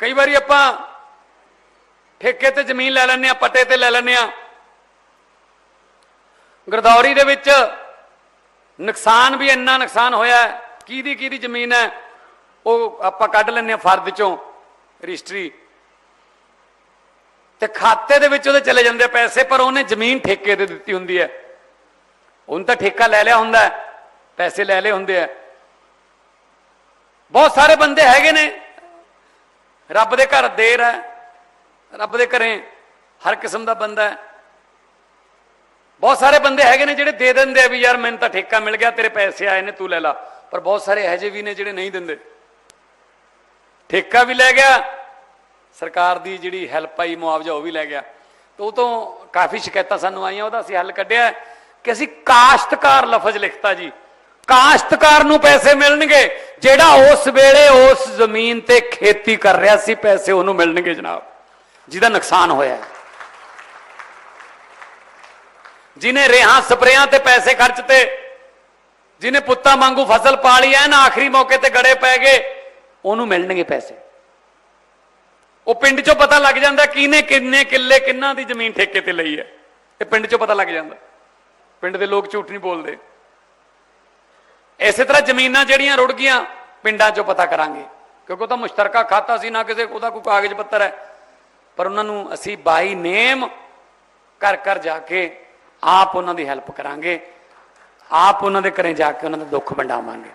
ਕਈ ਵਾਰੀ ਆਪਾਂ ਠੇਕੇ ਤੇ ਜ਼ਮੀਨ ਲੈ ਲੈਂਦੇ ਆ ਪੱਟੇ ਤੇ ਲੈ ਲੈਂਦੇ ਆ ਗਰਦੌਰੀ ਦੇ ਵਿੱਚ ਨੁਕਸਾਨ ਵੀ ਇੰਨਾ ਨੁਕਸਾਨ ਹੋਇਆ ਕਿਹਦੀ ਕਿਹਦੀ ਜ਼ਮੀਨ ਹੈ, ਉਹ ਆਪਾਂ ਕੱਢ ਲੈਂਦੇ ਆ ਫਰਦ ਚੋਂ, ਰਜਿਸਟਰੀ। ਤੇ ਖਾਤੇ ਦੇ ਵਿੱਚ ਉਹਦੇ ਚਲੇ ਜਾਂਦੇ ਪੈਸੇ, ਪਰ ਉਹਨੇ ਜ਼ਮੀਨ ਠੇਕੇ ਤੇ ਦਿੱਤੀ ਹੁੰਦੀ ਹੈ। ਉਹਨ ਤਾਂ ਠੇਕਾ ਲੈ ਲਿਆ ਹੁੰਦਾ ਪੈਸੇ ਲੈ ਲਏ ਹੁੰਦੇ ਆ ਬਹੁਤ ਸਾਰੇ ਬੰਦੇ ਹੈਗੇ ਨੇ ਰੱਬ ਦੇ ਘਰ ਦੇਰ ਹੈ, ਰੱਬ ਦੇ ਘਰੇ ਹਰ ਕਿਸਮ ਦਾ ਬੰਦਾ ਹੈ। ਬਹੁਤ ਸਾਰੇ ਬੰਦੇ ਹੈਗੇ ਨੇ ਜਿਹੜੇ ਦੇ ਦਿੰਦੇ ਆ ਵੀ ਯਾਰ ਮੈਨੂੰ ਤਾਂ ਠੇਕਾ ਮਿਲ ਗਿਆ, ਤੇਰੇ ਪੈਸੇ ਆਏ ਨੇ, ਤੂੰ ਲੈ ਲਾ। ਪਰ ਬਹੁਤ ਸਾਰੇ ਇਹੋ ਜਿਹੇ ਵੀ ਨੇ ਜਿਹੜੇ ਨਹੀਂ ਦਿੰਦੇ। ਠੇਕਾ ਵੀ ਲੈ ਗਿਆ, ਸਰਕਾਰ ਦੀ ਜਿਹੜੀ ਹੈਲਪ ਆਈ, ਮੁਆਵਜ਼ਾ ਉਹ ਵੀ ਲੈ ਗਿਆ। ਤੇ ਉਹ ਤੋਂ ਕਾਫੀ ਸ਼ਿਕਾਇਤਾਂ ਸਾਨੂੰ ਆਈਆਂ, ਉਹਦਾ ਅਸੀਂ ਹੱਲ ਕੱਢਿਆ ਕਿ ਅਸੀਂ ਕਾਸ਼ਤਕਾਰ ਲਫ਼ਜ਼ ਲਿਖਤਾ ਜੀ। ਕਾਸ਼ਤਕਾਰ ਨੂੰ ਪੈਸੇ ਮਿਲਣਗੇ। ਜਿਹੜਾ ਉਸ ਵੇਲੇ ਉਸ ਜ਼ਮੀਨ ਤੇ ਖੇਤੀ ਕਰ ਰਿਹਾ ਸੀ, ਪੈਸੇ ਉਹਨੂੰ ਮਿਲਣਗੇ ਜਨਾਬ। ਜਿਹਦਾ ਨੁਕਸਾਨ ਹੋਇਆ ਹੈ। ਜਿਨੇ ਰੇਹਾਂ ਸਪਰੇਆਂ ਤੇ ਪੈਸੇ ਖਰਚਤੇ ਜਿਨੇ ਪੁੱਤਾਂ ਵਾਂਗੂ ਫਸਲ ਪਾਲੀ ਐ ਨਾ ਆਖਰੀ ਮੌਕੇ ਤੇ ਗੜੇ ਪੈ ਗਏ, ਉਹਨੂੰ ਮਿਲਣਗੇ ਪੈਸੇ। ਉਹ ਪਿੰਡ ਚੋਂ ਪਤਾ ਲੱਗ ਜਾਂਦਾ ਕਿਹਨੇ ਕਿੰਨੇ ਕਿੱਲੇ ਕਿੰਨਾ ਦੀ ਜ਼ਮੀਨ ਠੇਕੇ ਤੇ ਲਈ ਹੈ। ਇਹ ਪਿੰਡ ਚੋਂ ਪਤਾ ਲੱਗ ਜਾਂਦਾ। ਪਿੰਡ ਦੇ ਲੋਕ ਝੂਠ ਨਹੀਂ ਬੋਲਦੇ। ਇਸੇ ਤਰ੍ਹਾਂ ਜ਼ਮੀਨਾਂ ਜਿਹੜੀਆਂ ਰੁੜ ਗਈਆਂ, ਪਿੰਡਾਂ ਚੋਂ ਪਤਾ ਕਰਾਂਗੇ। ਕਿਉਂਕਿ ਉਹ ਤਾਂ ਮੁਸ਼ਤਰਕਾ ਖਾਤਾ ਸੀ, ਨਾ ਕਿਸੇ, ਉਹਦਾ ਕੋਈ ਕਾਗਜ਼ ਪੱਤਰ ਹੈ। ਪਰ ਉਹਨਾਂ ਨੂੰ ਅਸੀਂ ਬਾਈ ਨੇਮ ਘਰ ਘਰ ਜਾ ਕੇ ਆਪ ਉਹਨਾਂ ਦੀ ਹੈਲਪ ਕਰਾਂਗੇ। ਆਪ ਉਹਨਾਂ ਦੇ ਘਰੇ ਜਾ ਕੇ ਉਹਨਾਂ ਦਾ ਦੁੱਖ ਵੰਡਾਵਾਂਗੇ।